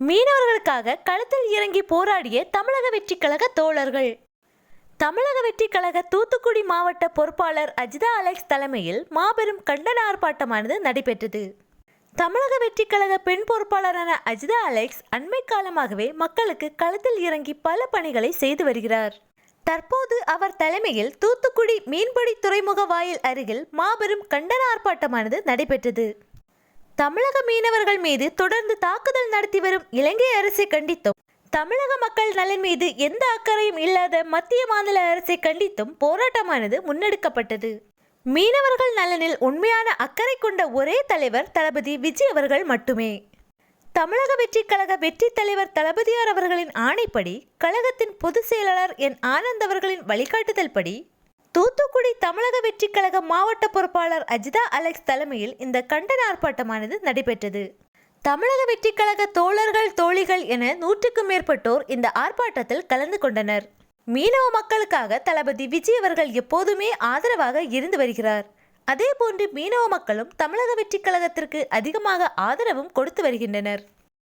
மீனவர்களுக்காக களத்தில் இறங்கி போராடிய தமிழக வெற்றிக்கழக தோழர்கள். தமிழக வெற்றிக்கழக தூத்துக்குடி மாவட்ட பொறுப்பாளர் அஜிதா அலெக்ஸ் தலைமையில் மாபெரும் கண்டன ஆர்ப்பாட்டமானது நடைபெற்றது. தமிழக வெற்றிக்கழக பெண் பொறுப்பாளரான அஜிதா அலெக்ஸ் அண்மை காலமாகவே மக்களுக்கு களத்தில் இறங்கி பல பணிகளை செய்து வருகிறார். தற்போது அவர் தலைமையில் தூத்துக்குடி மீன்பிடி துறைமுக வாயில் அருகில் மாபெரும் கண்டன ஆர்ப்பாட்டமானது நடைபெற்றது. தமிழக மீனவர்கள் மீது தொடர்ந்து தாக்குதல் நடத்தி வரும் இலங்கை அரசை கண்டித்தும் தமிழக மக்கள் நலன் மீது எந்த அக்கறையும் இல்லாத மத்திய மாநில அரசை கண்டித்தும் போராட்டமானது முன்னெடுக்கப்பட்டது. மீனவர்கள் நலனில் உண்மையான அக்கறை கொண்ட ஒரே தலைவர் தளபதி விஜய் அவர்கள் மட்டுமே. தமிழக வெற்றி கழக வெற்றி தலைவர் தளபதியார் அவர்களின் ஆணைப்படி கழகத்தின் பொதுச் செயலாளர் என் ஆனந்த் அவர்களின் வழிகாட்டுதல் படி தூத்துக்குடி தமிழக வெற்றிக் கழக மாவட்ட பொறுப்பாளர் அஜிதா அலெக்ஸ் தலைமையில் இந்த கண்டன ஆர்ப்பாட்டமானது நடைபெற்றது. தமிழக வெற்றிக் கழக தோழர்கள் தோழிகள் என நூற்றுக்கும் மேற்பட்டோர் இந்த ஆர்ப்பாட்டத்தில் கலந்து கொண்டனர். மீனவ மக்களுக்காக தளபதி விஜய் அவர்கள் எப்போதுமே ஆதரவாக இருந்து வருகிறார். அதேபோன்று மீனவ மக்களும் தமிழக வெற்றிக் கழகத்திற்கு அதிகமாக ஆதரவும் கொடுத்து வருகின்றனர்.